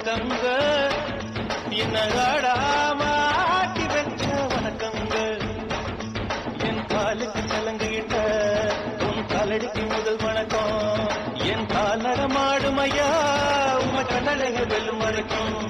வணக்கங்க. இன்னகாடாமாட்டி வச்ச வணக்கங்க. என் காலுக்கு சலங்குகிட்ட உன் காலடிக்கு முதல் வணக்கம். என் கால் நடமாடுமையா உமக்கு நடக வெல்லும் வணக்கம்.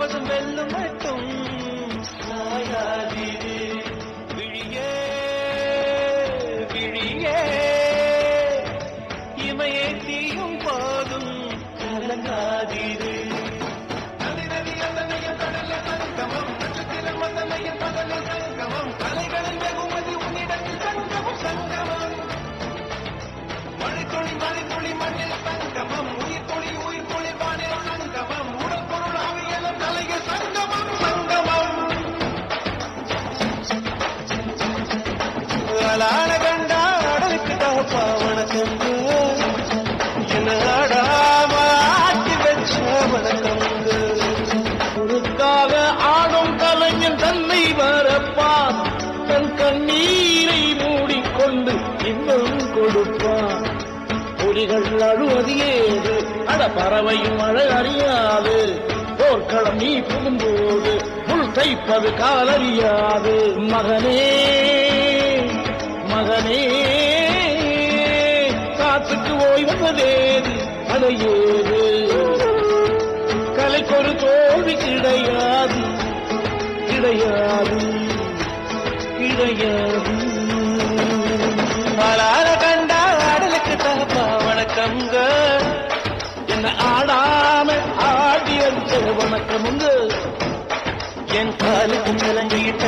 சபதம் வெல்லும் மட்டும் சாயாதீரு விழியே விழியே இமையை தீயும் பாதும் கலங்காதீரே கண்ணீரை மூடிக்கொண்டு இன்னும் கொடுப்பான். புலிகள் அழுவது ஏது? அட பறவையும் அழ அறியாது. போர்க்களம் நீ புகும்போது முள் தைப்பது காலறியாது. மகனே மகனே காத்துக்கு ஓய்வதேது அடையேது. கலைக்கொரு தோல்வி கிடையாது கிடையாது. கிடையாது ஆளார கண்டா ஆடலுக்கு தகப்பா வணக்கம்ங்க என்ன ஆடாம ஆடி வந்து வணக்கமுங்க என் காலுக்கு நிலங்கிட்ட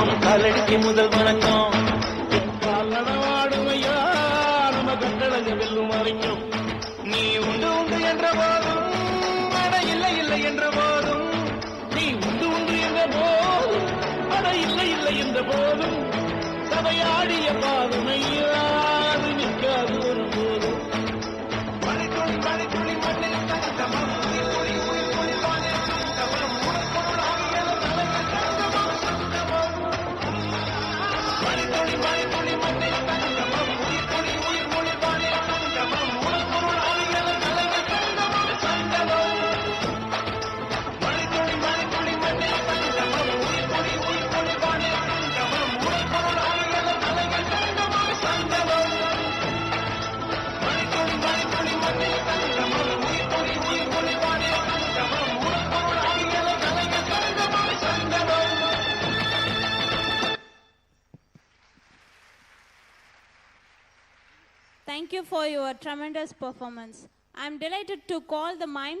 உன் காலடிக்கு முதல் வணக்கம். என் நம்ம கண்டழக வெல்லும் வரைக்கும். நீ உண்டு உண்டு என்ற போதும் இல்லை இல்லை என்ற போதும் போதும். சபையாடிய பாதுமையாது Thank you for your tremendous performance. I'm delighted to call the mime